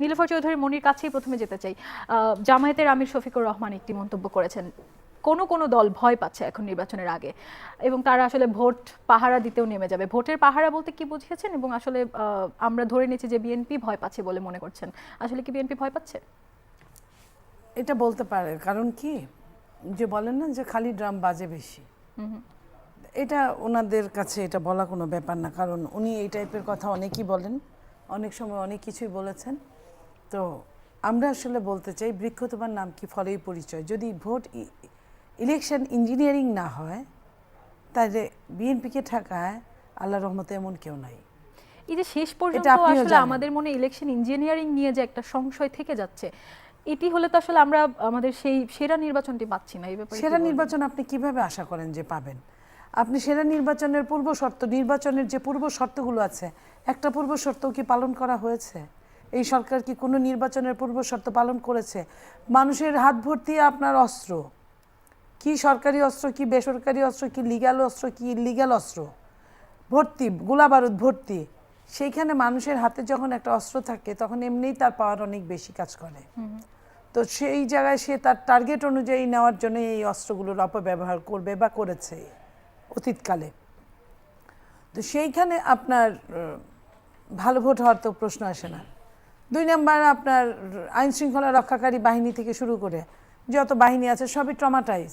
নীলুফার চৌধুরী মনির কাছেই প্রথমে যেতে চাই। জামায়াতের আমির শফিকুর রহমান একটি মন্তব্য করেছেন। কোনো কোনো দল ভয় পাচ্ছে এখন নির্বাচনের আগে এবং তারা আসলে ভোট পাহারা দিতেও নেমে যাবে। ভোটের পাহারা বলতে কি বুঝিয়েছেন এবং আসলে আমরা ধরে নিচ্ছি যে বিএনপি ভয় পাচ্ছে বলে মনে করছেন। আসলে কি বিএনপি ভয় পাচ্ছে? এটা বলতে পারে কারণ কি? যে বলেন না যে খালি ড্রাম বাজে বেশি। এটা ওনাদের কাছে এটা বলা কোনো ব্যাপার না। কারণ উনি এই টাইপের কথা অনেকই বলেন। অনেক সময় অনেক কিছুই বলেছেন। তো আমরা আসলে বলতে চাই বৃক্ষ তোমার নাম কি ফলেই পরিচয়? যদি ভোট ইলেকশন ইঞ্জিনিয়ারিং না হয় তাহলে বিএনপিকে ঠেকায় আল্লাহ রহমতে এমন কেউ নাই। এই যে শেষ পর্যন্ত আসলে আমাদের মনে ইলেকশন ইঞ্জিনিয়ারিং নিয়ে যে একটা সংশয় থেকে যাচ্ছে এটি হলে তো আসলে আমরা আমাদের সেই সেরা নির্বাচনটি পাচ্ছি না এই ব্যাপারে সেরা নির্বাচন আপনি কীভাবে আশা করেন যে পাবেন? আপনি সেরা নির্বাচনের পূর্ব শর্ত নির্বাচনের যে পূর্ব শর্তগুলো আছে একটা পূর্ব শর্ত কি পালন করা হয়েছে? এই সরকার কি কোনো নির্বাচনের পূর্ব শর্ত পালন করেছে? মানুষের হাত ভর্তি আপনার অস্ত্র। কি সরকারি অস্ত্র কি বেসরকারি অস্ত্র কি লিগ্যাল অস্ত্র কি ইলিগ্যাল অস্ত্র? ভর্তি গোলা বারুদ ভর্তি। সেইখানে মানুষের হাতে যখন একটা অস্ত্র থাকে তখন এমনিই তার পাওয়ার অনেক বেশি কাজ করে। তো সেই জায়গায় সে তার টার্গেট অনুযায়ী নেওয়ার জন্য এই অস্ত্রগুলোর অপব্যবহার করবে বা করেছে অতীতকালে। তো সেইখানে আপনার ভালো ভোট হওয়ার তো প্রশ্ন আসে না। দুই নাম্বার আপনার আইন শৃঙ্খলা রক্ষাকারী বাহিনী থেকে শুরু করে যত বাহিনী আছে সবই ট্রমাটাইজ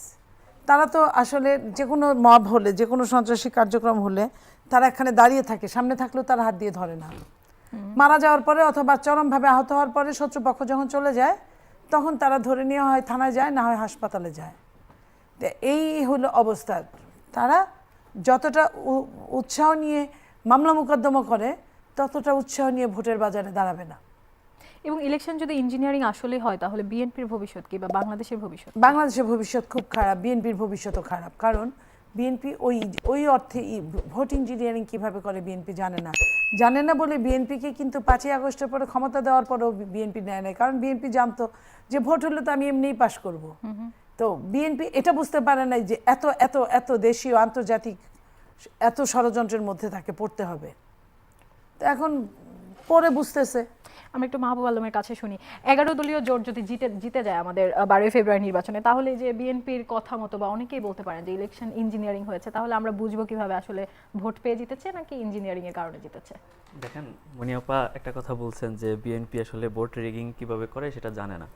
তারা তো আসলে যে কোনো মব হলে, যে কোনো সন্ত্রাসী কার্যক্রম হলে তারা এখানে দাঁড়িয়ে থাকে, সামনে থাকলেও তারা হাত দিয়ে ধরে না। মারা যাওয়ার পরে অথবা চরমভাবে আহত হওয়ার পরে শত্রুপক্ষ যখন চলে যায়, তখন তারা ধরে নিয়ে হয় থানায় যায়, না হয় হাসপাতালে যায়। এই হলো অবস্থা। তারা যতটা উৎসাহ নিয়ে মামলা মোকদ্দমা করে, ততটা উৎসাহ নিয়ে ভোটের বাজারে দাঁড়াবে না। এবং ইলেকশন যদি ইঞ্জিনিয়ারিং আসলে হয় তাহলে বিএনপির ভবিষ্যৎ কি বা বাংলাদেশের ভবিষ্যৎ বাংলাদেশের ভবিষ্যৎ খুব খারাপ বিএনপির ভবিষ্যৎও খারাপ। কারণ বিএনপি ওই ওই অর্থে ভোট ইঞ্জিনিয়ারিং কীভাবে করে বিএনপি জানে না। জানে না বলে বিএনপিকে কিন্তু পাঁচই আগস্টের পরে ক্ষমতা দেওয়ার পরেও বিএনপি নেয় নাই। কারণ বিএনপি জানতো যে ভোট হলে তো আমি এমনিই পাশ করব। তো বিএনপি এটা বুঝতে পারে নাই যে এত এত এত দেশীয় আন্তর্জাতিক এত ষড়যন্ত্রের মধ্যে তাকে পড়তে হবে। তো এখন পরে বুঝতেছে। আমরা একটু মাহবুব আলমের কাছে শুনি। এগারো দলীয় জোট যদি জিতে জিতে যায় আমাদের বারোই ফেব্রুয়ারি নির্বাচনে, তাহলে যে বিএনপির কথা মতো বা অনেকেই বলতে পারেন যে ইলেকশন ইঞ্জিনিয়ারিং হয়েছে, তাহলে আমরা বুঝব কীভাবে আসলে ভোট পেয়ে জিতেছে নাকি ইঞ্জিনিয়ারিং এর কারণে জিতেছে? দেখেন মনিয়াপা একটা কথা বলছেন যে বিএনপি আসলে ভোট রিগিং কীভাবে করে সেটা জানে না।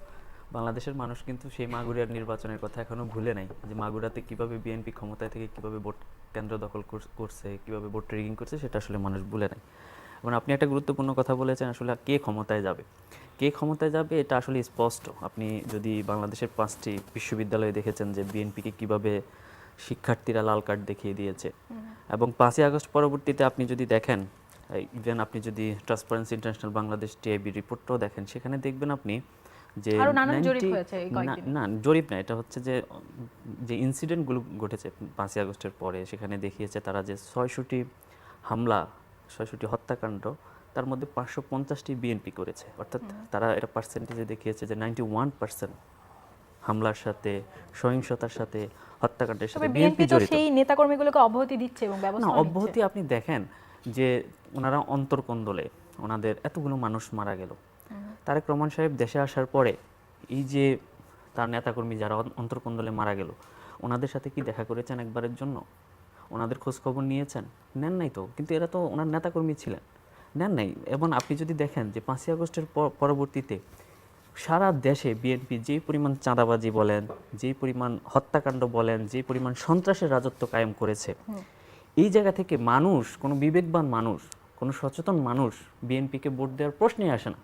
বাংলাদেশের মানুষ কিন্তু সেই মাগুরিয়ার নির্বাচনের কথা এখনও ভুলে নাই যে মাগুরাতে কীভাবে বিএনপি ক্ষমতায় থেকে কীভাবে ভোট কেন্দ্র দখল করছে, কীভাবে ভোট রিগিং করছে সেটা আসলে মানুষ ভুলে নাই। এবং আপনি একটা গুরুত্বপূর্ণ কথা বলেছেন আসলে কে ক্ষমতায় যাবে? কে ক্ষমতায় যাবে এটা আসলে স্পষ্ট। আপনি যদি বাংলাদেশের পাঁচটি বিশ্ববিদ্যালয়ে দেখেছেন যে বিএনপিকে কীভাবে শিক্ষার্থীরা লাল কার্ড দেখিয়ে দিয়েছে এবং পাঁচই আগস্ট পরবর্তীতে আপনি যদি দেখেন ইভেন আপনি যদি ট্রান্সপারেন্সি ইন্টারন্যাশনাল বাংলাদেশ টিআইবি রিপোর্টটাও দেখেন সেখানে দেখবেন আপনি যে আরও নানান জরিপ 90 হয়েছে এই না- জরিপ না এটা হচ্ছে যে যে ইনসিডেন্টগুলো ঘটেছে পাঁচই আগস্টের পরে সেখানে দেখিয়েছে তারা যে ছয়শটি হামলা ছয়শটি হত্যাকাণ্ড তার মধ্যে পাঁচশো পঞ্চাশটি বিএনপি করেছে। অর্থাৎ তারা এটা পার্সেন্টেজে দেখিয়েছে যে নাইনটি ওয়ান পার্সেন্ট হামলার সাথে সহিংসতার সাথে হত্যাকাণ্ডের সাথে বিএনপি জড়িত। সেই নেতাকর্মীগুলোকে অব্যাহতি দিচ্ছে এবং ব্যবস্থা অব্যাহতি আপনি দেখেন যে ওনারা অন্তর্কন্দলে ওনাদের এতগুলো মানুষ মারা গেল। তারেক রহমান সাহেব দেশে আসার পরে এই যে তার নেতাকর্মী যারা অন- অন্তর্কন্দলে মারা গেল ওনাদের সাথে কি দেখা করেছেন একবারের জন্য? ওনাদের খোঁজ খবর নিয়েছেন? নেন নাই তো। কিন্তু এরা তো ওনার নেতাকর্মী ছিলেন। নেন নাই। এবং আপনি যদি দেখেন যে পাঁচই আগস্টের পরবর্তীতে সারা দেশে বিএনপি যেই পরিমাণ চাঁদাবাজি বলেন যেই পরিমাণ হত্যাকাণ্ড বলেন যেই পরিমাণ সন্ত্রাসের রাজত্ব কায়েম করেছে এই জায়গা থেকে মানুষ কোনো বিবেকবান মানুষ কোনো সচেতন মানুষ বিএনপিকে ভোট দেওয়ার প্রশ্নই আসে না।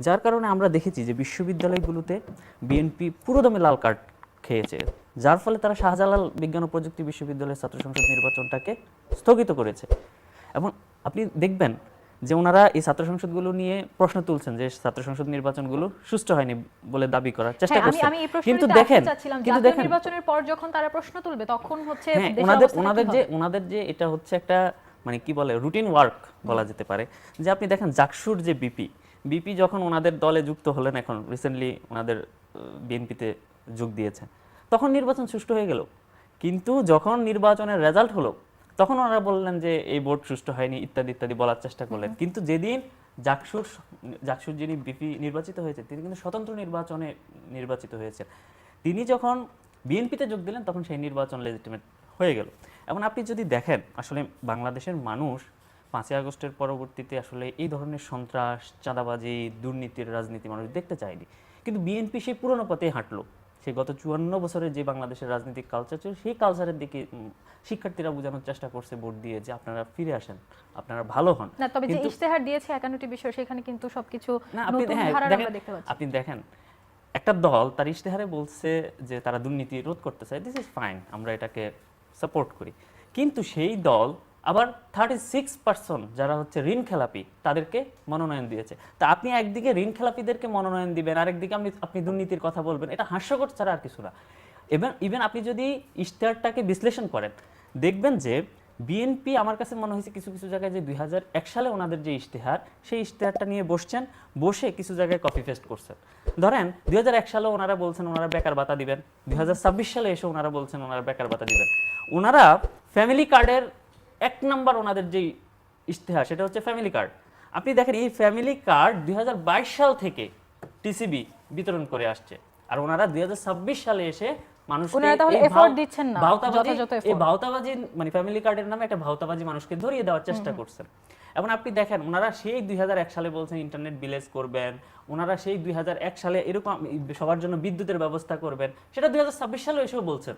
যার কারণে আমরা দেখেছি যে বিশ্ববিদ্যালয়গুলোতে বিএনপি পুরোদমে লাল কার্ড খেয়েছে যার ফলে তারা শাহজালাল বিজ্ঞান ও প্রযুক্তি বিশ্ববিদ্যালয়ের ছাত্র সংসদ নির্বাচনটাকে স্থগিত করেছে। এবং আপনি দেখবেন যে ওনারা এই ছাত্র সংসদগুলো নিয়ে প্রশ্ন তুলছেন যে ছাত্র সংসদ নির্বাচনগুলো সুষ্ঠু হয়নি বলে দাবি করার চেষ্টা হ্যাঁ, করছেন। কিন্তু দেখেন কিন্তু দেখেন নির্বাচনের পর যখন তারা প্রশ্ন তুলবে তখন হচ্ছে হ্যাঁ ওনাদের ওনাদের যে ওনাদের যে এটা হচ্ছে একটা মানে কি বলে রুটিন ওয়ার্ক বলা যেতে পারে। যে আপনি দেখেন জাকসুর যে বিপি বিপি যখন ওনাদের দলে যুক্ত হলেন এখন রিসেন্টলি ওনাদের বিএনপিতে যোগ দিয়েছেন তখন নির্বাচন সুষ্ঠু হয়ে গেল। কিন্তু যখন নির্বাচনের রেজাল্ট হলো তখন ওনারা বললেন যে এই ভোট সুষ্ঠু হয়নি ইত্যাদি ইত্যাদি বলার চেষ্টা করলেন। কিন্তু যেদিন জাকসুর জাকসুর যিনি বিপি নির্বাচিত হয়েছে তিনি কিন্তু স্বতন্ত্র নির্বাচনে নির্বাচিত হয়েছেন। তিনি যখন বিএনপিতে যোগ দিলেন তখন সেই নির্বাচন লেজিটিমেট হয়ে গেল। এখন আপনি যদি দেখেন আসলে বাংলাদেশের মানুষ পাঁচই আগস্টের পরবর্তীতে আসলে এই ধরনের সন্ত্রাস চাঁদাবাজি দুর্নীতির রাজনীতি মানুষ দেখতে চায়নি। কিন্তু বিএনপি সেই পুরনো পথেই হাঁটলো। সেই গত চুয়ান্ন বছরের যে বাংলাদেশের রাজনৈতিক কালচার ছিল সেই কালচারের দিকে শিক্ষার্থীরা বোঝানোর চেষ্টা করছে ভোট দিয়ে যে আপনারা ফিরে আসেন আপনারা ভালো হন। না তবে যে ইশতেহার দিয়েছে একান্নটি বিষয় সেখানে কিন্তু সবকিছু আপনি নতুন দেখেন আমরা দেখতে পাচ্ছি। আপনি দেখেন একটা দল তার ইশতেহারে বলছে যে তারা দুর্নীতি রোধ করতে চায় দিস ইজ ফাইন আমরা এটাকে সাপোর্ট করি। কিন্তু সেই দল আবার থার্টি সিক্স পার্সেন্ট যারা হচ্ছে ঋণ খেলাপি, তাদেরকে মনোনয়ন দিয়েছে। তা আপনি একদিকে ঋণ খেলাপিদেরকে মনোনয়ন দিবেন, আরেকদিকে আপনি আপনি দুর্নীতির কথা বলবেন, এটা হাস্যকর ছাড়া আর কিছু না। এবং ইভেন আপনি যদি ইশতেহারটাকে বিশ্লেষণ করেন, দেখবেন যে বিএনপি আমার কাছে মনে হয়েছে কিছু কিছু জায়গায় যে দুই হাজার এক সালে ওনাদের যে ইশতেহার, সেই ইশতেহারটা নিয়ে বসছেন, বসে কিছু জায়গায় কপি পেস্ট করছেন। ধরেন দুই হাজার এক সালে ওনারা বলছেন ওনারা বেকার ভাতা দিবেন, দুই হাজার ছাব্বিশ সালে এসে ওনারা বলছেন ওনারা বেকার ভাতা দিবেন। ওনারা ফ্যামিলি কার্ডের এক নাম্বার ওনাদের যে ইশতেহার সেটা হচ্ছে ফ্যামিলি কার্ড আপনি দেখেন এই ফ্যামিলি কার্ড দুই সাল থেকে টিসিবি বিতরণ করে আসছে। আর ওনারা দুই সালে এসে এই ভাওতাবাজি। ভাওতাবাজি মানে ফ্যামিলি কার্ডের নামে একটা ভাওতাবাজি মানুষকে ধরিয়ে দেওয়ার চেষ্টা করছেন। এখন আপনি দেখেন ওনারা সেই দুই হাজার এক সালে বলছেন ইন্টারনেট বিলেজ করবেন। ওনারা সেই দুই হাজার এক সালে এরকম সবার জন্য বিদ্যুতের ব্যবস্থা করবেন। সেটা দুই হাজার ছাব্বিশ সালে এসেও বলছেন।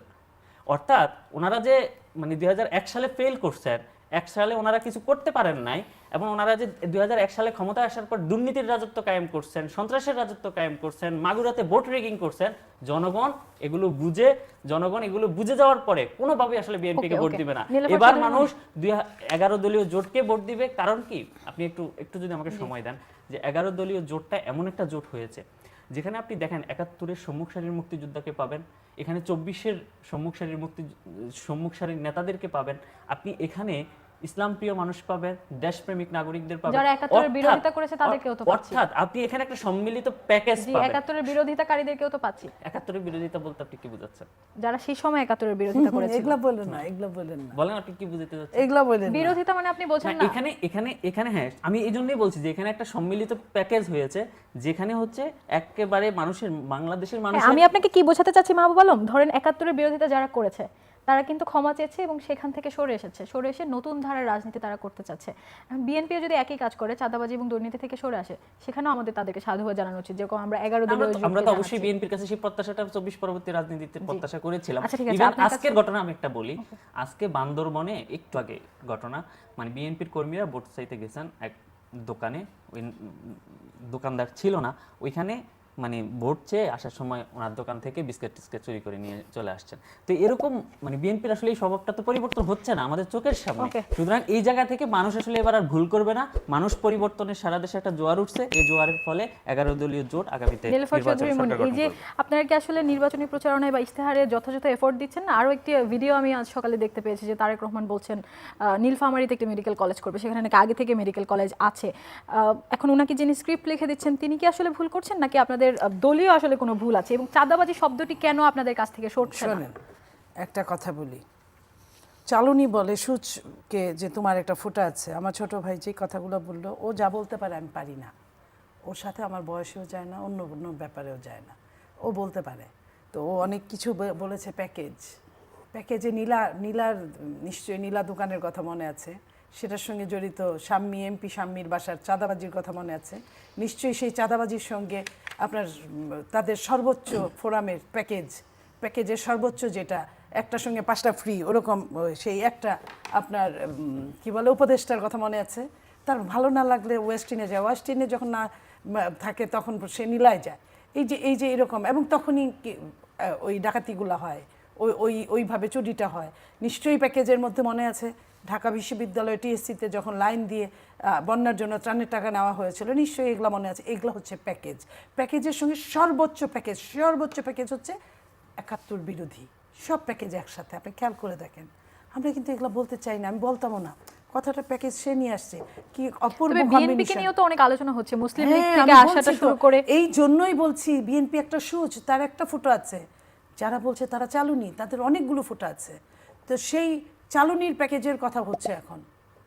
অর্থাৎ ওনারা যে মানে দুই সালে ফেল করছেন এক সালে ওনারা কিছু করতে পারেন নাই এবং ওনারা যে দুই সালে ক্ষমতায় আসার পর দুর্নীতির রাজত্ব কায়েম করছেন সন্ত্রাসের রাজত্ব কায়েম করছেন মাগুরাতে ভোট রেগিং করছেন জনগণ এগুলো বুঝে জনগণ এগুলো বুঝে যাওয়ার পরে কোনোভাবে আসলে বিএনপিকে ভোট দিবে না। এবার মানুষ দুই এগারো দলীয় জোটকে ভোট দিবে কারণ কি? আপনি একটু একটু যদি আমাকে সময় দেন যে এগারো দলীয় জোটটা এমন একটা জোট হয়েছে যেখানে আপনি দেখেন একাত্তরের সম্মুখ সারির মুক্তিযোদ্ধাকে পাবেন, এখানে চব্বিশের সম্মুখ সারির মুক্তি সম্মুখ সারির নেতাদেরকে পাবেন, আপনি এখানে ইসলাম প্রিয় মানুষ পাবেন দেশপ্রেমিক নাগরিকদের পাবেন যারা একাত্তরের বিরোধিতা করেছে তাদেরকেও তো পাচ্ছি। অর্থাৎ আপনি এখানে একটা সম্মিলিত প্যাকেজ জি পাবেন। একাত্তরের বিরোধিতাকারীদেরকেও তো পাচ্ছি। একাত্তরের বিরোধিতা বলতে আপনি কি বুঝাচ্ছেন? যারা সেই সময় একাত্তরের বিরোধিতা করেছিল। এগুলা বলেন না এগুলা বলেন না। বলেন আপনি কি বুঝাতে চাচ্ছেন? এগুলা বলেন না। বিরোধিতা মানে আপনি বোঝেন না, না। এখানে এখানে এখানে হ্যাঁ আমি এই জন্যই বলছি যে এখানে একটা সম্মিলিত প্যাকেজ হয়েছে যেখানে হচ্ছে একেবারে মানুষের বাংলাদেশের মানুষ আমি আপনাকে কি বোঝাতে চাচ্ছি মাহবুব আলম? ধরেন একাত্তরের বিরোধিতা যারা করেছে তারা কিন্তু ক্ষমা চেয়েছে এবং সেখান থেকে সরে এসেছে। সরে এসে নতুন ধারার রাজনীতি তারা করতে চাচ্ছে। বিএনপিও যদি একই কাজ করে চাঁদাবাজি এবং দুর্নীতি থেকে সরে আসে সেখানেও আমাদের তাদেরকে সাধুবাদ জানানো উচিত। যেরকম আমরা এগারো দলীয় আমরা তো অবশ্যই বিএনপির কাছে সেই প্রত্যাশাটা চব্বিশ পরবর্তী রাজনীতিতে প্রত্যাশা করেছিলাম। আচ্ছা, আজকের ঘটনা আমি একটা বলি। আজকে বান্দরবনে একটু আগে ঘটনা মানে বিএনপির কর্মীরা ভোট চাইতে গেছেন এক দোকানে। ওই দোকানদার ছিল না। ওইখানে মানে ভোট চেয়ে আসার সময় ওনার দোকান থেকে বিস্কিট টিস্কিট চুরি করে নিয়ে চলে আসছেন। তো এরকম মানে বিএনপির আসলে এই স্বভাবটা তো পরিবর্তন হচ্ছে না আমাদের চোখের সামনে। সুতরাং এই জায়গা থেকে মানুষ আসলে এবার আর ভুল করবে না। মানুষ পরিবর্তনের সারা দেশে একটা জোয়ার উঠছে। এই জোয়ারের ফলে এগারো দলীয় জোট আগামীতে এই যে আপনারা কি আসলে নির্বাচনী প্রচারণায় বা ইশতেহারে যথাযথ এফোর্ট দিচ্ছেন না? আরও একটি ভিডিও আমি আজ সকালে দেখতে পেয়েছি যে তারেক রহমান বলছেন আহ, নীলফামারীতে একটি মেডিকেল কলেজ করবে সেখানে নাকি আগে থেকে মেডিকেল কলেজ আছে। এখন ওনাকে যিনি স্ক্রিপ্ট লিখে দিচ্ছেন তিনি কি আসলে ভুল করছেন? নাকি আপনাদের আহ, দলীয় আসলে কোনো ভুল আছে এবং চাঁদাবাজি শব্দটি কেন আপনাদের কাছ থেকে সরছে না? একটা কথা বলি। চালুনি বলে সূচকে যে তোমার একটা ফুটা আছে আমার ছোট ভাই যে কথাগুলো বলল ও যা বলতে পারে আমি পারি না। ওর সাথে আমার বয়সেও যায় না অন্য অন্য ব্যাপারেও যায় না। ও বলতে পারে। তো ও অনেক কিছু বলেছে প্যাকেজ। প্যাকেজে নীলা নীলার নিশ্চয়ই নীলা দোকানের কথা মনে আছে। সেটার সঙ্গে জড়িত শাম্মী এমপি শাম্মীর বাসার চাঁদাবাজির কথা মনে আছে। নিশ্চয়ই সেই চাঁদাবাজির সঙ্গে আপনার তাদের সর্বোচ্চ ফোরামের প্যাকেজ, প্যাকেজের সর্বোচ্চ যেটা, একটার সঙ্গে পাঁচটা ফ্রি ওরকম সেই একটা আপনার কি বলে, উপদেষ্টার কথা মনে আছে। তার ভালো না লাগলে ওয়েস্টিনে যায়। ওয়েস্টিনে যখন না থাকে তখন সে নীলায় যায়। এই যে এই যে এরকম, এবং তখনই ওই ডাকাতিগুলো হয়। ওই ওই, ওইভাবে চুরিটা হয়। নিশ্চয়ই প্যাকেজের মধ্যে মনে আছে ঢাকা বিশ্ববিদ্যালয় টিএসসিতে যখন লাইন দিয়ে বন্যার জন্য ত্রাণের টাকা নেওয়া হয়েছিল নিশ্চয়ই এগুলো মনে আছে। এগুলো হচ্ছে প্যাকেজ। প্যাকেজের সঙ্গে সর্বোচ্চ প্যাকেজ সর্বোচ্চ প্যাকেজ হচ্ছে একাত্তর বিরোধী। সব প্যাকেজ একসাথে আপনি খেয়াল করে দেখেন। আমরা কিন্তু এগুলো বলতে চাই না আমি বলতামও না। কথাটা প্যাকেজ সে নিয়ে আসছে কি অপূর্ব বিএনপিকে। নিয়েও তো অনেক আলোচনা হচ্ছে মুসলিম লীগ হ্যাঁ, থেকে আসাটা শুরু করে এই জন্যই বলছি বিএনপি একটা সুচ তার একটা ফুটো আছে। যারা বলছে তারা চালু চালুনি তাদের অনেকগুলো ফুটো আছে। তো সেই চালুনির প্যাকেজের কথা হচ্ছে এখন।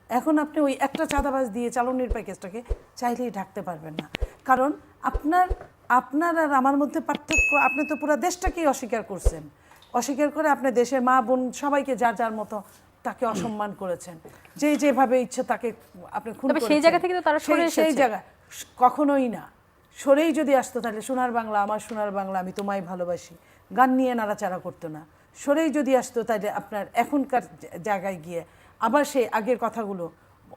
এখন আপনি ওই একটা চাঁদাবাজ দিয়ে চালনের প্যাকেজটাকে চাইলেই ঢাকতে পারবেন না। কারণ আপনার আপনার আর আমার মধ্যে পার্থক্য আপনি তো পুরো দেশটাকেই অস্বীকার করছেন। অস্বীকার করে আপনি দেশের মা বোন সবাইকে যার যার মতো তাকে অসম্মান করেছেন। যে যেভাবে ইচ্ছে তাকে আপনি খুন সেই জায়গা থেকে তো তারা সরে সেই- সেই জায়গা কখনোই না। সরেই যদি আসতো তাহলে সোনার বাংলা আমার সোনার বাংলা আমি তোমায় ভালোবাসি। গান নিয়ে নাড়াচাড়া করতো না। সরেই যদি আসতো তাহলে আপনার এখনকার জায়গায় গিয়ে আবার সেই আগের কথাগুলো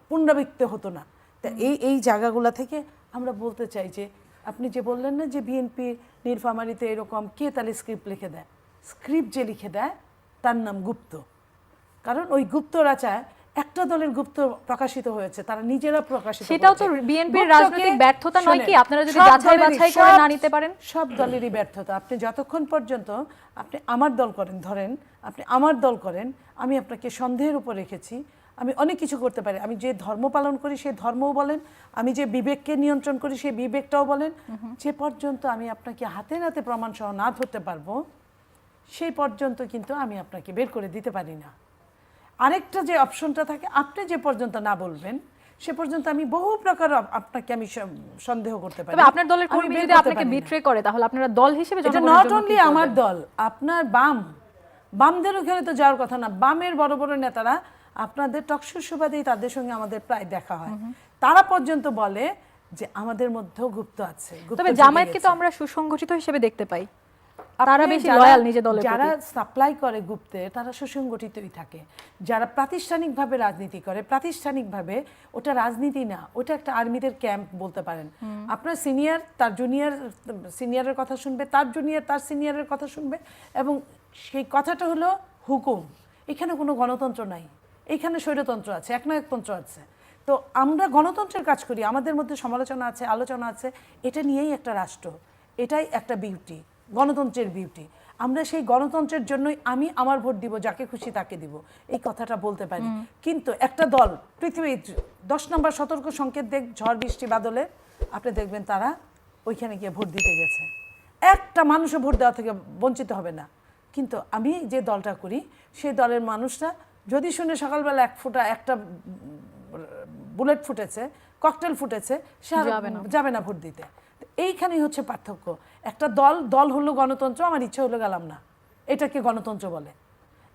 পুনরাবৃত্ত হতো না। তা এই এই জায়গাগুলো থেকে আমরা বলতে চাই যে আপনি যে বললেন না যে বিএনপি নীলফামারিতে এরকম কে তাহলে স্ক্রিপ্ট লিখে দেয়? স্ক্রিপ্ট যে লিখে দেয় তার নাম গুপ্ত। কারণ ওই গুপ্তরা চায় একটা দলের গুপ্ত প্রকাশিত হয়েছে তারা নিজেরা প্রকাশিত সেটাও তো। বিএনপির রাজনৈতিক ব্যর্থতা নয় কি? আপনারা যদি যাচাই বাছাই করে না নিতে পারেন? সব দলেরই ব্যর্থতা আপনি যতক্ষণ পর্যন্ত আপনি আমার দল করেন ধরেন আপনি আমার দল করেন আমি আপনাকে সন্দেহের উপর রেখেছি আমি অনেক কিছু করতে পারি আমি যে ধর্ম পালন করি সেই ধর্মও বলেন আমি যে বিবেককে নিয়ন্ত্রণ করি সেই বিবেকটাও বলেন যে পর্যন্ত আমি আপনাকে হাতে নাতে প্রমাণ সহ না ধরতে পারব সেই পর্যন্ত কিন্তু আমি আপনাকে বের করে দিতে পারি না আরেকটা যে অপশনটা থাকে আপনি যে পর্যন্ত না বলবেন সে পর্যন্ত আমি বহু প্রকার আপনাকে আমি সন্দেহ করতে পারি। তবে আপনার দলের কর্মী যদি আপনাকে বিট্রে করে তাহলে আপনারা দল হিসেবে এটা নট অনলি আমার দল আপনার বাম। বামদের ওখানে তো যাওয়ার কথা না। বামের বড় বড় নেতারা আপনাদের টকশো সুবাদেই তাদের সঙ্গে আমাদের প্রায় দেখা হয়। তারা পর্যন্ত বলে যে আমাদের মধ্যেও গুপ্ত আছে তবে জামায়াতকে তো আমরা সুসংগঠিত হিসেবে দেখতে পাই। তারা বেশি লয়াল নিজের দলের যারা সাপ্লাই করে গুপ্তে তারা সুসংগঠিতই থাকে। যারা প্রাতিষ্ঠানিকভাবে রাজনীতি করে প্রাতিষ্ঠানিকভাবে ওটা রাজনীতি না ওটা একটা আর্মিদের ক্যাম্প বলতে পারেন। আপনার সিনিয়র তার জুনিয়র সিনিয়রের কথা শুনবে তার জুনিয়র তার সিনিয়রের কথা শুনবে এবং সেই কথাটা হলো হুকুম। এখানে কোনো গণতন্ত্র নাই। এখানে স্বৈরতন্ত্র আছে একনায়কতন্ত্র আছে। তো আমরা গণতন্ত্রের কাজ করি। আমাদের মধ্যে সমালোচনা আছে আলোচনা আছে। এটা নিয়েই একটা রাষ্ট্র। এটাই একটা বিউটি গণতন্ত্রের বিউটি আমরা সেই গণতন্ত্রের জন্যই আমি আমার ভোট দিব যাকে খুশি তাকে দিব। এই কথাটা বলতে পারি। কিন্তু একটা দল পৃথিবীর দশ নম্বর সতর্ক সংকেত দেখ ঝড় বৃষ্টি বাদলে আপনি দেখবেন তারা ওইখানে গিয়ে ভোট দিতে গেছে। একটা মানুষও ভোট দেওয়া থেকে বঞ্চিত হবে না। কিন্তু আমি যে দলটা করি সেই দলের মানুষরা যদি শুনে সকালবেলা এক ফুটা একটা বুলেট ফুটেছে ককটেল ফুটেছে সে যাবে না। না ভোট দিতে। তো এইখানেই হচ্ছে পার্থক্য। একটা দল দল হলো গণতন্ত্র আমার ইচ্ছা হলো গেলাম না। এটাকে গণতন্ত্র বলে।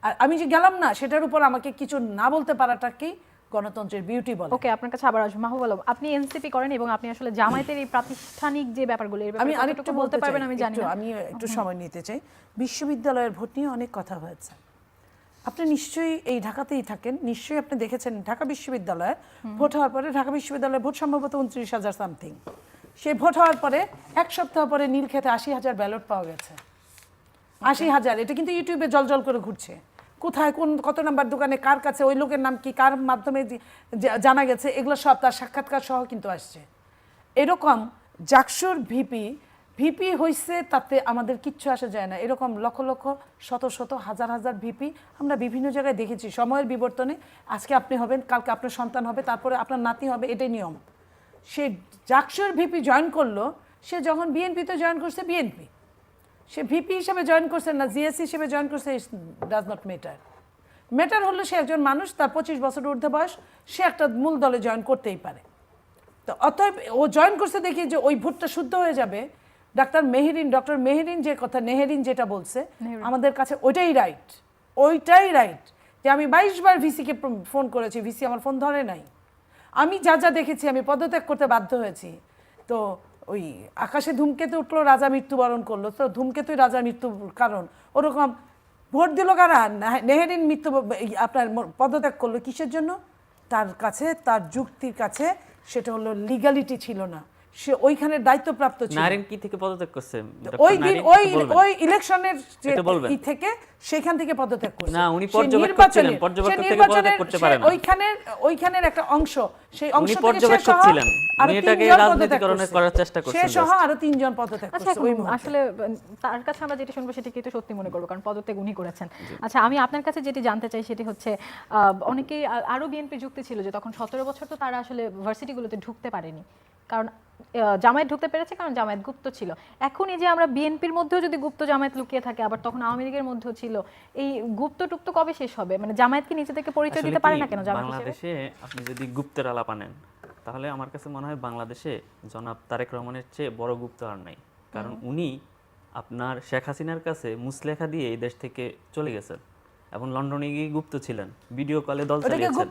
আর আমি যে গেলাম না সেটার উপর আমাকে কিছু না বলতে পারাটাকেই গণতন্ত্রের বিউটি বলে। ওকে আপনার কাছে আবার আসব। মাহবুব আলম আপনি এনসিপি করেন এবং আপনি আসলে জামায়াতের এই প্রাতিষ্ঠানিক যে ব্যাপারগুলো আমি আরেকটু বলতে পারবেন আমি জানি আমি একটু সময় নিতে চাই। বিশ্ববিদ্যালয়ের ভোট নিয়ে অনেক কথা হয়েছে। আপনি নিশ্চয়ই এই ঢাকাতেই থাকেন নিশ্চয়ই আপনি দেখেছেন ঢাকা বিশ্ববিদ্যালয়ে ভোট হওয়ার পরে ঢাকা বিশ্ববিদ্যালয়ে ভোট সম্ভবত উনত্রিশ হাজার সামথিং সেই ভোট হওয়ার পরে এক সপ্তাহ পরে নীলক্ষেতে আশি হাজার ব্যালট পাওয়া গেছে। আশি হাজার এটা কিন্তু ইউটিউবে জল জল করে ঘুরছে। কোথায় কোন কত নাম্বার দোকানে কার কাছে ওই লোকের নাম কি কার মাধ্যমে জানা গেছে এগুলো সব তার সাক্ষাৎকার সহ কিন্তু আসছে। এরকম জাকসুর ভিপি ভিপি হইছে তাতে আমাদের কিচ্ছু আসা যায় না। এরকম লক্ষ লক্ষ শত শত হাজার হাজার ভিপি আমরা বিভিন্ন জায়গায় দেখেছি। সময়ের বিবর্তনে আজকে আপনি হবেন কালকে আপনার সন্তান হবে তারপরে আপনার নাতি হবে এটাই নিয়ম। সে জাকসুর ভিপি জয়েন করল সে যখন বিএনপিতে জয়েন করছে বিএনপি। সে ভিপি হিসেবে জয়েন করছে না জিএস হিসেবে জয়েন করছে is does not matter matter হলো সে একজন মানুষ তার পঁচিশ বছর ঊর্ধ্বে বয়স সে একটা মূল দলে জয়েন করতেই পারে। তো অতএব ও জয়েন করছে দেখি যে ওই ভোটটা শুদ্ধ হয়ে যাবে। ডাক্তার মেহেরিন ডক্টর মেহেরিন যে কথা নেহেরিন যেটা বলছে আমাদের কাছে ওইটাই রাইট ওইটাই রাইট যে আমি বাইশ বার ভিসিকে ফোন করেছি ভিসি আমার ফোন ধরে নাই। আমি যা যা দেখেছি, আমি পদত্যাগ করতে বাধ্য হয়েছি। তো ওই আকাশে ধূমকেতু উঠল, রাজা মৃত্যুবরণ করল। তো ধূমকেতুই রাজার মৃত্যুর কারণ, ওরকম ভোট দিল কারা? নেহেরিন মৃত্যু আপনার পদত্যাগ করল কিসের জন্য? তার কাছে, তার যুক্তির কাছে, সেটা হলো লিগালিটি ছিল না। সে ওইখানে দায়িত্বপ্রাপ্ত ছিল। নারিন কি থেকে পদত্যাগ করছে? ওই দিন ওই ওই ইলেকশনের যে ই থেকে সেখান থেকে পদত্যাগ করছে। না, উনি পর্যবেক্ষক ছিলেন, পর্যবেক্ষক থেকে পদত্যাগ করতে সে পারে না। ওইখানের ওইখানের একটা অংশ সেই অংশ থেকে পর্যবেক্ষক ছিলেন। আরও উনি এটাকে তিনজন পদত্যাগ করার চেষ্টা করছেন সে সহ আরও তিনজন পদত্যাগ আচ্ছা করছে ওই আসলে তার কাছে আমরা যেটা শুনব সেটা কিন্তু সত্যি মনে করব কারণ পদত্যাগ উনি করেছেন। আচ্ছা আমি আপনার কাছে যেটি জানতে চাই সেটি হচ্ছে আহ, অনেকেই আরও বিএনপি যুক্তি ছিল যে তখন সতেরো বছর তো তারা আসলে ভার্সিটিগুলোতে ঢুকতে পারেনি। কারণ জামায়াত ঢুকতে পেরেছে কারণ জামায়াত গুপ্ত ছিল। এখন এই যে আমরা বিএনপির মধ্যেও যদি গুপ্ত জামায়াত লুকিয়ে থাকে আবার তখন আওয়ামী লীগের মধ্যেও ছিল এই গুপ্ত টুপ্ত কবে শেষ হবে? মানে জামায়াত কি নিজেদেরকে পরিচয় দিতে পারে না কেন জামায়াত বাংলাদেশে আপনি যদি গুপ্তের আলাপ আনেন তাহলে আমার কাছে মনে হয় বাংলাদেশে জনাব তারেক রহমানের চেয়ে বড় গুপ্ত আর নাই। কারণ উনি আপনার শেখ হাসিনার কাছে মুসলেখা দিয়ে এই দেশ থেকে চলে গেছেন এবং লন্ডনে গিয়ে গুপ্ত ছিলেন। ভিডিও কলে দল চালিয়েছেন।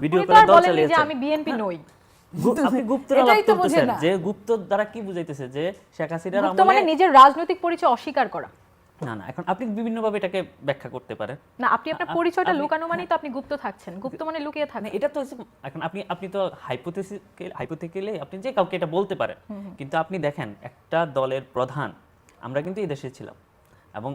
ভিডিও কলে দল চালিয়েছেন। আমি বিএনপি নই। গু- আপনি তো। যে গুপ্ত দ্বারা কি বুঝাইতেছে? যে শেখ হাসিনার গুপ্ত মানে নিজের রাজনৈতিক পরিচয় অস্বীকার করা। না না এখন আপনি বিভিন্নভাবে এটাকে ব্যাখ্যা করতে পারেন। না আপনি আপনার পরিচয়টা লুকানো মানেই তো আপনি গুপ্ত থাকছেন। গুপ্ত মানে লুকিয়ে মানে থাকেন এটা তো এখন আপনি আপনি তো হাইপোথেটিক্যালি আপনি যে কাউকে এটা বলতে পারেন কিন্তু আপনি দেখেন একটা দলের প্রধান আমরা কিন্তু এই দেশে ছিলাম। এবং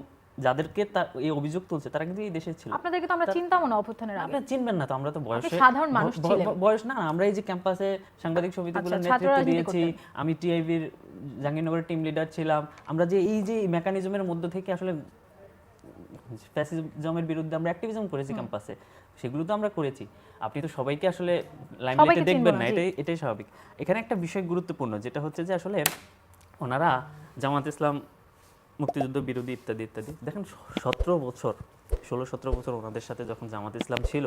যাদেরকে এই অভিযোগ তুলছে তারা কিন্তু এই দেশে ছিল। আপনাদেরকে তো আমরা চিন্তাম না অভ্যুত্থানের আগে। আপনি চিনবেন না তো আমরা তো বয়সে সাধারণ মানুষ ছিলেন। বয়স না আমরা এই যে ক্যাম্পাসে সাংবাদিক সমিতিগুলোর আচ্ছা, নেতৃত্ব দিয়েছি আমি টিআইবির জাহাঙ্গীরনগরের টিম লিডার ছিলাম। আমরা যে এই যে মেকানিজমের মধ্য থেকে আসলে ফ্যাসিজমের বিরুদ্ধে আমরা অ্যাক্টিভিজম করেছি ক্যাম্পাসে সেগুলো তো আমরা করেছি। আপনি তো সবাইকে আসলে লাইমলাইটে দেখবেন না, না এটাই এটাই স্বাভাবিক। এখানে একটা বিষয় গুরুত্বপূর্ণ যেটা হচ্ছে যে আসলে ওনারা জামাত ইসলাম মুক্তিযুদ্ধ বিরোধী ইত্যাদি ইত্যাদি। দেখেন সতেরো বছর ষোলো সতেরো বছর ওনাদের সাথে যখন জামাত ইসলাম ছিল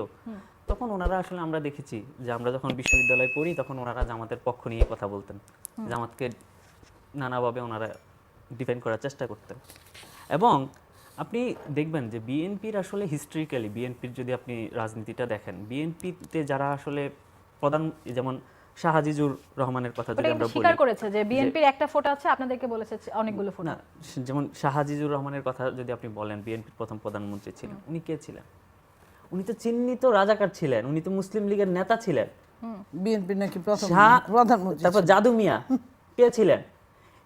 তখন ওনারা আসলে আমরা দেখেছি যে আমরা যখন বিশ্ববিদ্যালয়ে পড়ি তখন ওনারা জামাতের পক্ষ নিয়ে কথা বলতেন। জামাতকে নানাভাবে ওনারা ডিফেন্ড করার চেষ্টা করতেন। এবং আপনি দেখবেন যে বিএনপির আসলে হিস্ট্রিক্যালি বিএনপির যদি আপনি রাজনীতিটা দেখেন বিএনপিতে যারা আসলে প্রধান যেমন শাহাজিজুর রহমানের কথা যদি আমরা বলি। স্বীকার করেছে যে বিএনপির একটা ফটো আছে আপনাদেরকে বলেছে অনেকগুলো ফটো। যেমন শাহাজিজুর রহমানের কথা যদি আপনি বলেন বিএনপির প্রথম প্রধানমন্ত্রী ছিলেন উনি কে ছিলেন? উনি তো চিহ্নিত রাজাকার ছিলেন উনি তো মুসলিম লীগের নেতা ছিলেন। বিএনপি নাকি প্রথম প্রধানমন্ত্রী তারপর জাদু মিয়া কে ছিলেন?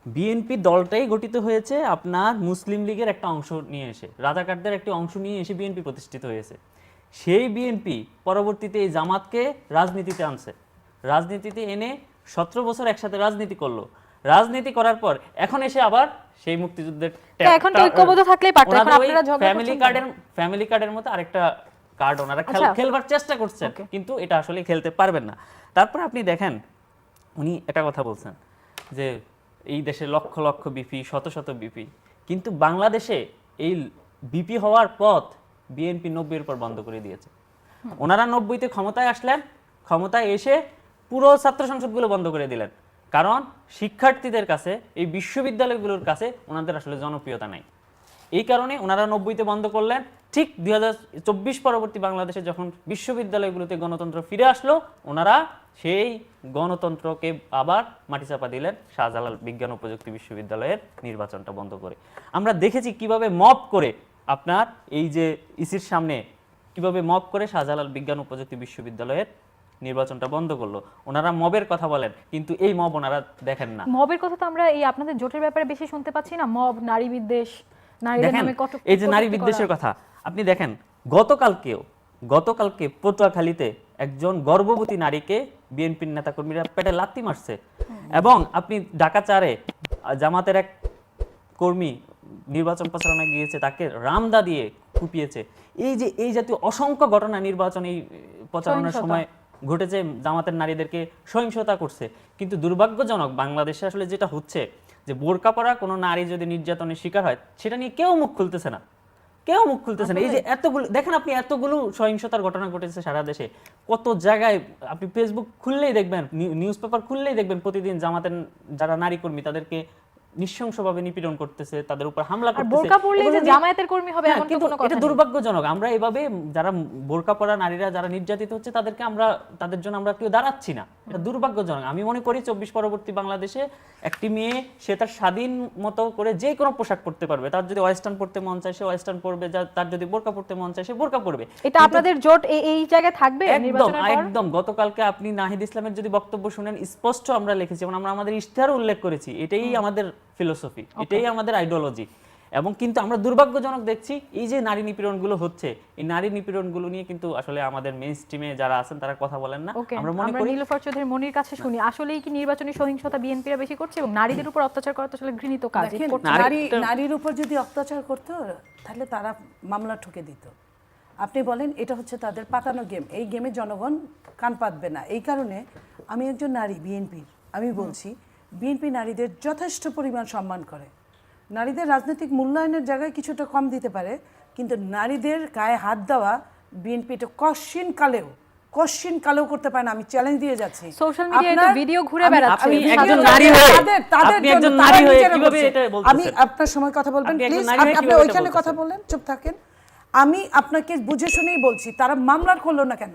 বিএনপি দলটাই গঠিত হয়েছে আপনার মুসলিম লীগের একটা অংশ নিয়ে এসে রাজাকারদের একটি অংশ নিয়ে এসে বিএনপি প্রতিষ্ঠিত হয়েছে। সেই বিএনপি পরবর্তীতে এই জামাতকে রাজনীতিতে আনছে। রাজনীতিতে এনে সতেরো বছর একসাথে রাজনীতি করল। রাজনীতি করার পর এখন এসে আবার সেই মুক্তিযুদ্ধের এখন তো ঐক্যবদ্ধ থাকলেই পারতো, এখন আপনারা ঝগড়া ফ্যামিলি কার্ডের ফ্যামিলি কার্ডের মতো আরেকটা কার্ড ওনারা আচ্ছা। খেলবার চেষ্টা করছেন। কিন্তু এটা আসলে খেলতে পারবেন না। তারপর আপনি দেখেন উনি একটা কথা বলছেন যে এই দেশে লক্ষ লক্ষ বিপি শত শত বিপি কিন্তু বাংলাদেশে এই বিপি হওয়ার পথ বিএনপি নব্বইয়ের পর বন্ধ করে দিয়েছে। ওনারা নব্বইতে ক্ষমতায় আসলেন ক্ষমতায় এসে পুরো ছাত্র সংসদগুলো বন্ধ করে দিলেন। কারণ শিক্ষার্থীদের কাছে, এই বিশ্ববিদ্যালয়গুলোর কাছে ওনাদের আসলে জনপ্রিয়তা নাই। এই কারণে ওনারা নব্বইতে বন্ধ করলেন। ঠিক দুই পরবর্তী বাংলাদেশে যখন বিশ্ববিদ্যালয়গুলোতে গণতন্ত্র ফিরে আসলো, ওনারা সেই গণতন্ত্রকে আবার মাটিচাপা দিলেন শাহজালাল বিজ্ঞান ও প্রযুক্তি বিশ্ববিদ্যালয়ের নির্বাচনটা বন্ধ করে। আমরা দেখেছি কীভাবে মপ করে আপনার এই যে ইসির সামনে, কীভাবে মপ করে শাহজালাল বিজ্ঞান ও প্রযুক্তি বিশ্ববিদ্যালয়ের নির্বাচনটা বন্ধ করল। ওনারা মবের কথা বলেন কিন্তু এই মব ওনারা দেখেন না। মবের কথা তো আমরা এই আপনাদের জোটের ব্যাপারে বেশি শুনতে পাচ্ছি না। মব নারী বিদ্বেষ নারীদের নামে কত এই যে নারী বিদ্বেষের কথা আপনি দেখেন গতকালকেও গতকালকে পটুয়াখালীতে একজন গর্ভবতী নারীকে বিএনপির নেতাকর্মীরা পেটে লাত্তি মারছে। এবং আপনি ঢাকা চারে জামাতের এক কর্মী নির্বাচন প্রচারণায় গিয়েছে তাকে রামদা দিয়ে কুপিয়েছে। এই যে এই জাতীয় অসংখ্য ঘটনা নির্বাচন এই প্রচারণার সময় ঘটেছে জামাতের নারীদেরকে সহিংসতা করছে। কিন্তু দুর্ভাগ্যজনক বাংলাদেশে আসলে যেটা হচ্ছে যে বোরকা পরা কোনো নারী যদি নির্যাতনের শিকার হয় সেটা নিয়ে কেউ মুখ খুলতেছে না। কেউ মুখ খুলতেছে না। এই যে এতগুলো দেখেন আপনি এতগুলো সহিংসতার ঘটনা ঘটেছে সারা দেশে। কত জায়গায় আপনি ফেসবুক খুললেই দেখবেন নিউজ পেপার খুললেই দেখবেন প্রতিদিন জামাতের যারা নারী কর্মী তাদেরকে নৃশংসভাবে নিপীড়ন করতেছে তাদের উপর হামলা করতেছে। বোরকা পরলেই যে জামায়াতের কর্মী হবে হ্যাঁ, এমন তো কোনো কথা এটা দুর্ভাগ্যজনক। আমরা এভাবে যারা বোরকা পরা নারীরা যারা নির্যাতিত হচ্ছে তাদেরকে আমরা তাদের জন্য আমরা কেউ দাঁড়াচ্ছি না। এটা দুর্ভাগ্যজনক। আমি মনে করি চব্বিশ পরবর্তী বাংলাদেশে একটি মেয়ে সে তার স্বাধীন মতো করে যে কোনো পোশাক পরতে পারবে। তার যদি ওয়েস্টার্ন পরতে মন চায় সে ওয়েস্টার্ন পরবে। তার যদি বোরকা পরতে মন চায় সে বোরকা পরবে। এটা আপনাদের জোট এই- এই জায়গায় থাকবে একদম একদম। গতকালকে আপনি নাহিদ ইসলামের যদি বক্তব্য শুনেন স্পষ্ট আমরা লিখেছি। এবং আমরা আমাদের ইশতেহার উল্লেখ করেছি। এটাই আমাদের ফিলোসফি এটাই আমাদের আইডিওলজি এবং কিন্তু আমরা দুর্ভাগ্যজনক দেখছি এই যে নারী নিপীড়নগুলো হচ্ছে এই নারী নিপীড়নগুলো নিয়ে কিন্তু আসলে আমাদের মেইন স্ট্রিমে যারা আছেন তারা কথা বলেন না। আমরা মনে করি নীলুফার চৌধুরী মনির কাছে শুনি আসলেই কি নির্বাচনী সহিংসতা বিএনপিরা বেশি করছে এবং নারীদের উপর অত্যাচার করা তো আসলে ঘৃণিত কাজ করছে। নারী নারীর উপর যদি অত্যাচার করতো তাহলে তারা মামলা ঠুকে দিত। আপনি বলেন এটা হচ্ছে তাদের পাতানো গেম। এই গেমে জনগণ কান পাতবে না। এই কারণে আমি একজন নারী বিএনপির আমি বলছি বিএনপি নারীদের যথেষ্ট পরিমাণ সম্মান করে। নারীদের রাজনৈতিক মূল্যায়নের জায়গায় কিছুটা কম দিতে পারে কিন্তু নারীদের গায়ে হাত দেওয়া বিএনপি এটা কশ্চিন কালেও কশ্চিন কালেও করতে পারে না আমি চ্যালেঞ্জ দিয়ে যাচ্ছি। Social media-য় তো আপনার- ঘুরে আমি- বেড়াচ্ছে। আমি একজন নারী হয়ে- তাদের তাদের জন্য, নারী হয়ে কীভাবে এটা? আমি আপনার সময় কথা বলবেন প্লিজ আপনি ওইখানে কথা? বলেন চুপ থাকেন। আমি আপনাকে বুঝে শুনেই বলছি তারা মামলা করল না কেন?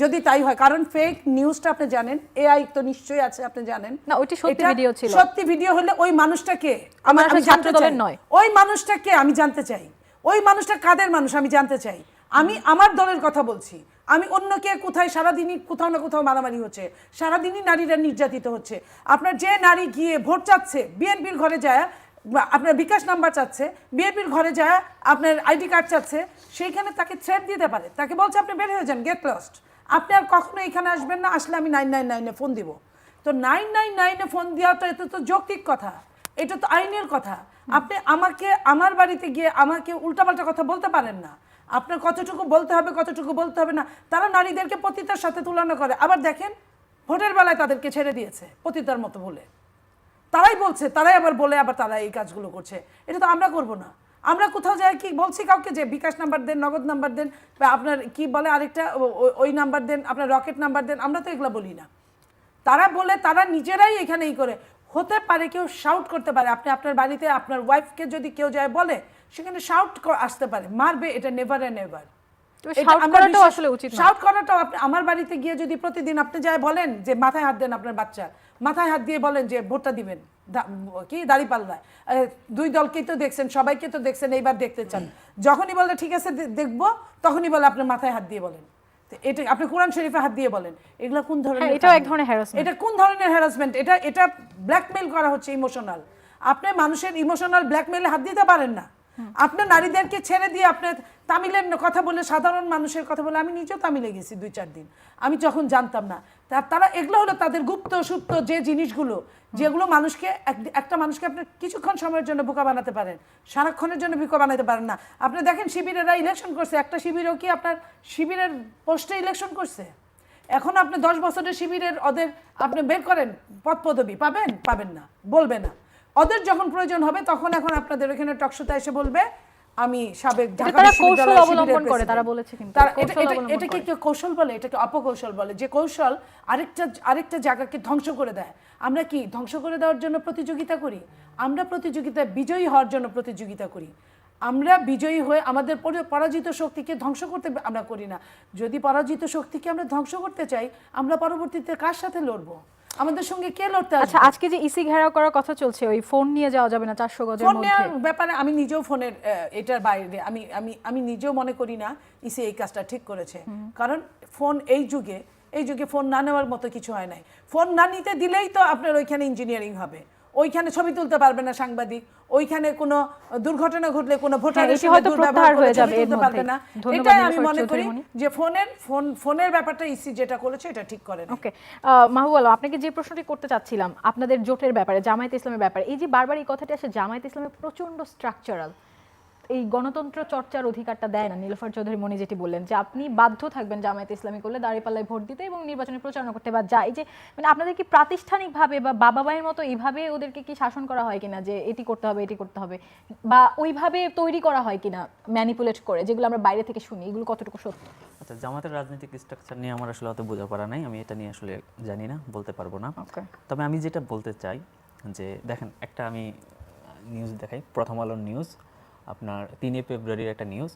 যদি তাই হয় কারণ ফেক নিউজটা আপনি জানেন এআই তো নিশ্চয়ই আছে আপনি জানেন। না, ওইটি সত্যি video ছিল। সত্যি ভিডিও হলে ওই মানুষটা কে? আমার আমি জানতে চাই। নয়। ওই মানুষটা কে? আমি জানতে চাই। ওই মানুষটা কাদের মানুষ? আমি জানতে চাই। আমি আমার দলের কথা বলছি। আমি অন্য কে কোথায়? সারাদিনই কোথাও না কোথাও মারামারি হচ্ছে। সারাদিনই নারীরা নির্যাতিত হচ্ছে। আপনার যে নারী গিয়ে ভোট চাচ্ছে বিএনপির ঘরে যায় আপনার বিকাশ নাম্বার চাচ্ছে বিএনপির ঘরে যায় আপনার আইডি কার্ড চাচ্ছে সেইখানে তাকে থ্রেট দিতে পারে। তাকে বলছে আপনি বের হয়ে যান গেট লস্ট আপনি আর কখনো এখানে আসবেন না, আসলে আমি নাইন নাইন নাইনে ফোন দিব। তো নাইন নাইন নাইনে ফোন দেওয়াটা এটা তো যৌক্তিক কথা। এটা তো আইনের কথা। আপনি আমাকে, আমার বাড়িতে গিয়ে আমাকে উল্টাপাল্টা কথা বলতে পারেন না। আপনার কতটুকু বলতে হবে, কতটুকু বলতে হবে না। তারা নারীদেরকে পতিতার সাথে তুলনা করে। আবার দেখেন, ভোটের বেলায় তাদেরকে ছেড়ে দিয়েছে, পতিতার মতো বলে। তারাই বলছে, তারাই আবার বলে, আবার তারা এই কাজগুলো করছে। এটা তো আমরা করব না। আমরা কোথাও যাই কি বলছি কাউকে যে বিকাশ নাম্বার দেন নগদ নাম্বার দেন বা আপনার কি বলে আরেকটা ওই নাম্বার দেন আপনার রকেট নাম্বার দেন আমরা তো এগুলো বলি না। তারা বলে তারা নিজেরাই এখানে এই করে। হতে পারে কেউ শাউট করতে পারে আপনি আপনার বাড়িতে আপনার ওয়াইফকে যদি কেউ যায় বলে সেখানে শাউট আসতে পারে। মারবে এটা নেভার এ নেভার তো shout করাটাও আসলে উচিত না। শাউট করাটাও আমার বাড়িতে গিয়ে যদি প্রতিদিন আপনি যায় বলেন যে মাথায় হাত দেন আপনার বাচ্চা মাথায় হাত দিয়ে বলেন যে ভোটটা দিবেন। কি? দাড়ি পাল্লায়। দুই দলকেই তো দেখছেন সবাইকে তো দেখছেন এইবার দেখতে চান। যখনই বলে ঠিক আছে দেখব তখনই বলে আপনার মাথায় হাত দিয়ে বলেন। এটা আপনি কোরআন শরীফে হাত দিয়ে বলেন। এগুলো কোন ধরনের হ্যাঁ, এটাও এক ধরনের harassment। এটা কোন ধরনের হ্যারাসমেন্ট এটা এটা ব্ল্যাকমেল করা হচ্ছে ইমোশনাল আপনি মানুষের ইমোশনাল ব্ল্যাকমেলে হাত দিতে পারেন না। আপনি নারীদেরকে ছেড়ে দিয়ে আপনি তামিলের কথা বলে সাধারণ মানুষের কথা বলে আমি নিজেও তামিলে গেছি দুই চার দিন। আমি যখন জানতাম না তারা এগুলো হলো তাদের গুপ্ত, সুপ্ত যে জিনিসগুলো, যেগুলো মানুষকে এক- একটা মানুষকে আপনি কিছুক্ষণ সময়ের জন্য বোকা বানাতে পারেন, সারাক্ষণের জন্য বোকা বানাতে পারেন না। আপনি দেখেন শিবিরেরা ইলেকশন করছে, একটা শিবিরও কি আপনার শিবিরের পোস্টে ইলেকশন করছে? এখন আপনি দশ বছরের শিবিরের ওদের আপনি বের করেন পদ পদবি পাবেন? পাবেন না, বলবে না। ওদের যখন প্রয়োজন হবে, তখন এখন আপনাদের ওখানে টকশোতে এসে বলবে আমি সাবেক ঢাকা কৌশল অবলম্বন করে, তারা বলেছে কিন্তু, এটাকে কেউ কৌশল বলে? এটাকে অপকৌশল বলে। যে কৌশল আরেকটা আরেকটা জায়গাকে ধ্বংস করে দেয়। আমরা কি ধ্বংস করে দেওয়ার জন্য প্রতিযোগিতা করি? আমরা প্রতিযোগিতায় বিজয়ী হওয়ার জন্য প্রতিযোগিতা করি। আমরা বিজয়ী হয়ে আমাদের পরাজিত শক্তিকে ধ্বংস করতে আমরা করি না। যদি পরাজিত শক্তিকে আমরা ধ্বংস করতে চাই আমরা পরবর্তীতে কার সাথে লড়বো? আমাদের সঙ্গে কে লড়তে আচ্ছা আজকে যে ইসি ঘেরাও করার কথা চলছে ওই ফোন নিয়ে যাওয়া যাবে না চারশো গজের ফোন মধ্যে? নেওয়ার ব্যাপারে আমি নিজেও ফোনের এটার বাইরে আমি আমি আমি নিজেও মনে করি না ইসি এই কাজটা ঠিক করেছে। কারণ ফোন এই যুগে এই যুগে ফোন না নেওয়ার মতো কিছু হয় নাই। ফোন না নিতে দিলেই তো আপনার ওইখানে ইঞ্জিনিয়ারিং হবে। ওইখানে ছবি তুলতে পারবে না সাংবাদিক। ওইখানে কোনো দুর্ঘটনা ঘটলে কোনো ভোটারের এটি হয়তো প্রত্যাহার হয়ে যাবে তুলতে পারবে না। এটাই আমি মনে করি যে ফোনের ফোন ফোনের ব্যাপারটা ইসি যেটা করেছে এটা ঠিক করে না ওকে মাহবুব আপনাকে যে প্রশ্নটি করতে চাচ্ছিলাম আপনাদের জোটের ব্যাপারে জামায়াত ইসলামের ব্যাপারে এই যে বারবার এই কথাটি আসে জামায়াত ইসলামের প্রচণ্ড স্ট্রাকচারাল এই গণতন্ত্র চর্চার অধিকারটা দেয় না। নীলফার চৌধুরী মনি যেটি বললেন যে আপনি বাধ্য থাকবেন জামায়াত ইসলামী করলে দাঁড়িপাল্লায় ভোট দিতে এবং নির্বাচনে প্রচারণা করতে বা যা এই যে মানে আপনাদের কি প্রাতিষ্ঠানিকভাবে বা বাবা মায়ের মতো এইভাবে ওদেরকে কি শাসন করা হয় কিনা যে এটি করতে হবে এটি করতে হবে? বা ওইভাবে তৈরি করা হয় কিনা ম্যানিপুলেট করে যেগুলো আমরা বাইরে থেকে শুনি এগুলো কতটুকু সত্য? আচ্ছা জামাতের রাজনৈতিক স্ট্রাকচার নিয়ে আমার আসলে অত বোঝাপড়া নাই। আমি এটা নিয়ে আসলে জানি না বলতে পারব না। তবে আমি যেটা বলতে চাই যে দেখেন একটা আমি নিউজ দেখাই প্রথম আলোর নিউজ আপনার তিনই ফেব্রুয়ারির একটা নিউজ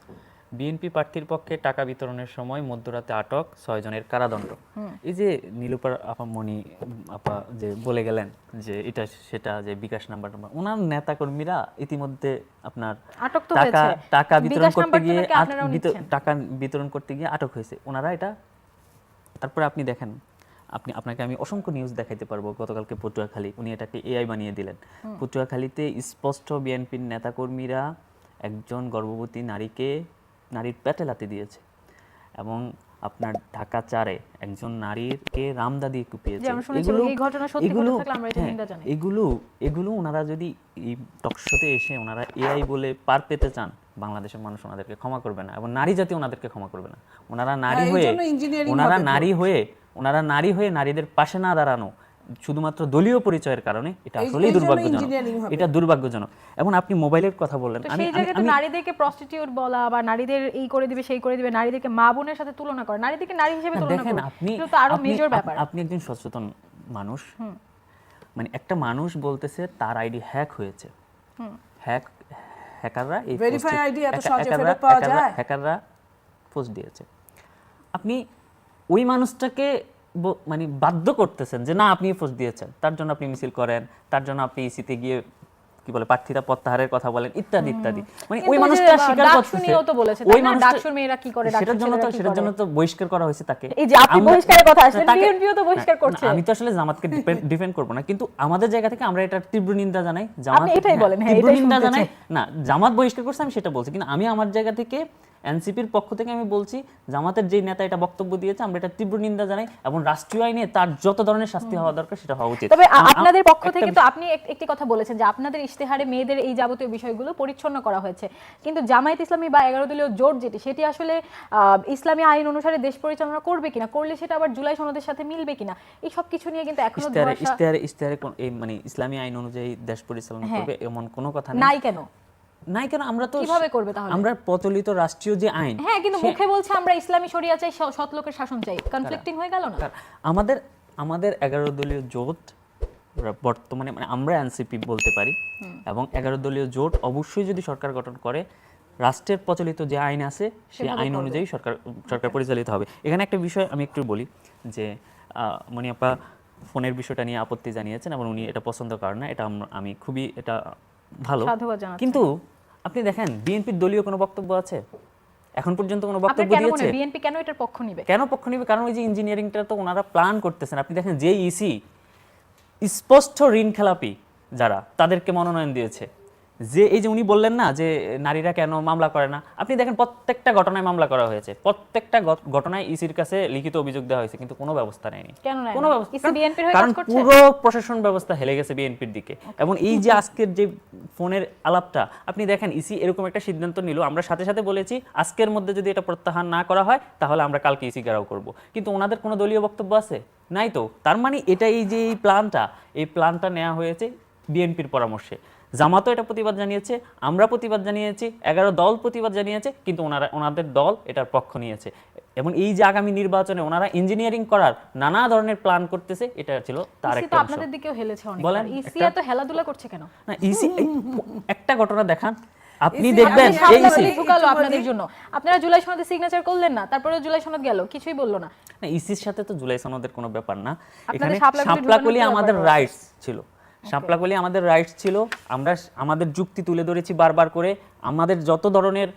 বিএনপি প্রার্থীর পক্ষে টাকা বিতরণের সময় মধ্যরাতে আটক ছয়জনের কারাদণ্ড। এই যে নীলুপার আপা মণি আপা যে বলে গেলেন যে এটা সেটা যে বিকাশ নাম্বার নাম্বার ওনার নেতাকর্মীরা ইতিমধ্যে আপনার আটক তো টাকা। টাকা বিতরণ করতে গিয়ে। টাকা বিতরণ করতে গিয়ে আটক হয়েছে। ওনারা এটা তারপরে আপনি দেখেন আপনি আপনাকে আমি অসংখ্য নিউজ দেখাইতে পারব। গতকালকে পটুয়াখালী উনি এটাকে এআই বানিয়ে দিলেন। পটুয়াখালীতে স্পষ্ট বিএনপির নেতাকর্মীরা একজন গর্ভবতী নারীকে নারীর পেটে লাতে দিয়েছে এবং আপনার ঢাকা চারে একজন নারীকে রামদা দিয়ে কুপিয়েছে। এগুলো- এটা হ্যাঁ। এগুলো এগুলো ওনারা যদি এই টকশোতে এসে ওনারা এআই বলে পার পেতে চান বাংলাদেশের মানুষ ওনাদেরকে ক্ষমা করবে না এবং নারী জাতি ওনাদেরকে ক্ষমা করবে না। ওনারা নারী হ্যাঁ, হয়ে ওনারা নারী হয়ে ওনারা নারী হয়ে নারীদের পাশে না দাঁড়ানো শুধুমাত্র দলীয় পরিচয়ের কারণে এটা আসলেই দুর্ভাগ্যজনক। এটা দুর্ভাগ্যজনক। এবং আপনি মোবাইলের কথা বললেন আমি আমি- নারীদেরকে প্রস্টিটিউট বলা বা নারীদের এই করে দিবে সেই করে দিবে নারীদেরকে মা বোনের সাথে তুলনা করা নারীদেরকে নারী হিসেবে তুলনা দেখেন আপনি তো আরও মেজর ব্যাপার। আপনি একজন সচেতন মানুষ। মানে একটা মানুষ বলতেছে তার আইডি হ্যাক হয়েছে। হ্যাক হ্যাকাররা এই post- ID এত সহজে ফেরত পাওয়া যায়? হ্যাকাররা পোস্ট দিয়েছে। আপনি ওই মানুষটাকে মানে বাধ্য করতেছেন যে না আপনি পোস্ট দিয়েছেন। তার জন্য আপনি মিছিল করেন তার জন্য আপনি ইসিতে গিয়ে কি বলে প্রার্থীরা প্রত্যাহারের কথা বলেন ইত্যাদি ইত্যাদি। মানে ওই মানুষটা স্বীকার করতেছে তো বলেছে, ওই? ডাকসুর মেয়েরা কি করে, সেটার জন্য তো সেটার জন্য তো বহিষ্কার করা হয়েছে তাকে। এই যে আপনি বহিষ্কারের কথা তাকে- BNP তো বহিষ্কার করছে। আমি তো আসলে জামাতকে ডিফেন্ড করব না কিন্তু আমাদের জায়গা থেকে আমরা এটা তীব্র নিন্দা জানাই। জামাত আপনি এটাই বলেন, হ্যাঁ, তীব্র নিন্দা জানাই। না জামাত বহিষ্কার করছে আমি সেটা বলছি কিন্তু আমি আমার জায়গা থেকে এনসিপির পক্ষ থেকে আমি বলছি জামাতের যেই নেতা এটা বক্তব্য দিয়েছে আমরা এটা তীব্র নিন্দা জানাই এবং রাষ্ট্রীয় আইনে তার যত ধরনের শাস্তি হওয়া দরকার সেটা হওয়া উচিত। তবে আপনাদের পক্ষ থেকে তো আপনি একটি কথা বলেছেন যে আপনাদের ইশতেহারে মেয়েদের এই যাবতীয় বিষয়গুলো পরিচ্ছন্ন করা হয়েছে। কিন্তু জামায়াত ইসলামী বা এগারো দলীয় জোট যেটি সেটি আসলে আহ, ইসলামী আইন অনুসারে দেশ পরিচালনা করবে কিনা করলে সেটা আবার জুলাই সনদের সাথে মিলবে কিনা এই সব কিছু নিয়ে কিন্তু এখনও ইশতেহারে ইশতেহারে মানে ইসলামী আইন অনুযায়ী দেশ পরিচালনা হ্যাঁ। করবে এমন কোনো কথা নাই কেন? নাই কেন? আমরা তো কীভাবে করবে তাহলে? আমরা প্রচলিত রাষ্ট্রীয় যে আইন হ্যাঁ কিন্তু মুখে বলছে আমরা ইসলামী শরিয়া চাই সৎ লোকের শাসন চাই। কনফ্লিক্টিং হয়ে গেল না? আমাদের আমাদের এগারো দলীয় জোট বর্তমানে মানে আমরা এনসিপি বলতে পারি এবং এগারো দলীয় জোট অবশ্যই যদি সরকার গঠন করে রাষ্ট্রের প্রচলিত যে আইন আছে সেই আইন অনুযায়ী সরকার সরকার পরিচালিত হবে। এখানে একটা বিষয় আমি একটু বলি যে আহ, মণিয়াপা ফোনের বিষয়টা নিয়ে আপত্তি জানিয়েছেন এবং উনি এটা পছন্দ করেন না এটা আম- খুবই এটা ভালো। কিন্তু আপনি দেখেন বিএনপির দলীয় কোনো বক্তব্য আছে? এখন পর্যন্ত কোনো বক্তব্য দিয়েছে? বিএনপি কেন এটার পক্ষ নিবে? কেন পক্ষ নিবে? কারণ ওই যে ইঞ্জিনিয়ারিংটা তো ওনারা প্ল্যান করতেছেন। আপনি দেখেন যে ইসি স্পষ্ট ঋণ খেলাপি যারা তাদেরকে মনোনয়ন দিয়েছে। যে এই যে উনি বললেন না যে নারীরা কেন মামলা করে না আপনি দেখেন প্রত্যেকটা ঘটনায় মামলা করা হয়েছে। প্রত্যেকটা ঘট- ঘটনায় ইসির কাছে লিখিত অভিযোগ দেওয়া হয়েছে কিন্তু কোনো ব্যবস্থা নেয়নি। কোনো কারণ পুরো প্রশাসন ব্যবস্থা হেলে গেছে বিএনপির দিকে। এবং এই যে আজকের যে ফোনের আলাপটা আপনি দেখেন ইসি এরকম একটা সিদ্ধান্ত নিল। আমরা সাথে সাথে বলেছি আজকের মধ্যে যদি এটা প্রত্যাহার না করা হয় তাহলে আমরা কালকে ইসি ঘেরাও করব। কিন্তু ওনাদের কোনো দলীয় বক্তব্য আছে? নাই তো? তার মানে এটা এই যে এই প্ল্যানটা এই প্ল্যানটা নেওয়া হয়েছে বিএনপির পরামর্শে। জামাতও এটা প্রতিবাদ জানিয়েছে আমরা প্রতিবাদ জানিয়েছি এগারো দল প্রতিবাদ জানিয়েছে কিন্তু ওনারা ওনাদের দল এটার পক্ষ নিয়েছে। এবং এই যে আগামী নির্বাচনে ওনারা ইঞ্জিনিয়ারিং করার নানা ধরনের প্ল্যান করতেছে এটা ছিল তার একটা আপনাদের দিকেও হেলেছে অনেক বলেন, ইসি এত হেলাধুলা করছে কেন? না ইসি একটা ঘটনা দেখান। আপনি দেখবেন এই ইসি ঢুকালো আপনাদের জন্য। আপনারা জুলাই সনদে সিগনেচার করলেন না তারপরে জুলাই সনদ গেল কিছুই বলল না। না ইসির সাথে তো জুলাই সনদের কোনো ব্যাপার না। এখানে শাপলাকলি আমাদের রাইটস ছিল। শাপলাকলি আমাদের রাইটস ছিল আমরা আমাদের যুক্তি তুলে ধরেছি বারবার করে আমাদের যত ধরনের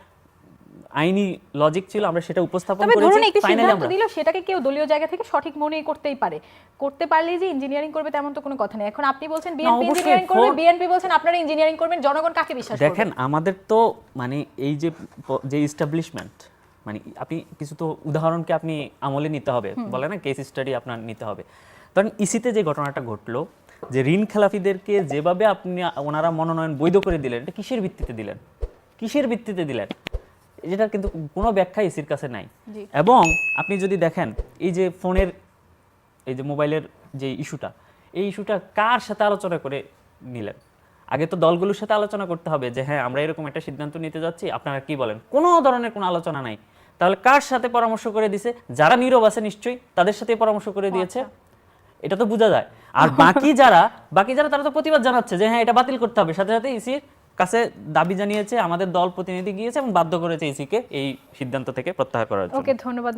আইনি লজিক ছিল আমরা সেটা উপস্থাপন করেছি তবে ধরুন একটি সিদ্ধান্ত দিল সেটাকে কেউ দলীয় জায়গা থেকে সঠিক মনেই করতেই পারে। করতে পারলে যে ইঞ্জিনিয়ারিং করবে তেমন তো কোনো কথা নেই। এখন আপনি বলছেন বিএনপি ইঞ্জিনিয়ারিং করবে বিএনপি বলছেন আপনারা ইঞ্জিনিয়ারিং করবেন জনগণ কাকে বিশ্বাস করবে? দেখেন আমাদের তো মানে এই যে যে ইস্টাবলিশমেন্ট মানে আপনি কিছু তো উদাহরণকে আপনি আমলে নিতে হবে। বলে না কেস স্টাডি আপনার নিতে হবে। কারণ ইসিতে যে ঘটনাটা ঘটলো যে ঋণ খেলাফিদেরকে যেভাবে আপনি ওনারা মনোনয়ন বৈধ করে দিলেন এটা কিসের ভিত্তিতে দিলেন? কিসের ভিত্তিতে দিলেন? যেটা কিন্তু কোনো ব্যাখ্যা ইসির কাছে নাই। এবং আপনি যদি দেখেন এই যে ফোনের এই যে মোবাইলের যে ইস্যুটা এই ইস্যুটা কার সাথে আলোচনা করে নিলেন? আগে তো দলগুলোর সাথে আলোচনা করতে হবে যে হ্যাঁ আমরা এরকম একটা সিদ্ধান্ত নিতে যাচ্ছি আপনারা কি বলেন? কোনো ধরনের কোনো আলোচনা নাই। তাহলে কার সাথে পরামর্শ করে দিছে? যারা নীরব আছে নিশ্চয়ই তাদের সাথে পরামর্শ করে দিয়েছে। এটা তো বোঝা যায়। আর বাকি যারা বাকি যারা তারা তো প্রতিবাদ জানাচ্ছে যে হ্যাঁ এটা বাতিল করতে হবে। সাথে সাথে ইসির কাছে দাবি জানিয়েছে আমাদের দল প্রতিনিধি গিয়েছে এবং বাধ্য করেছে ইসিকে এই সিদ্ধান্ত থেকে প্রত্যাহার করার জন্য। ওকে ধন্যবাদ।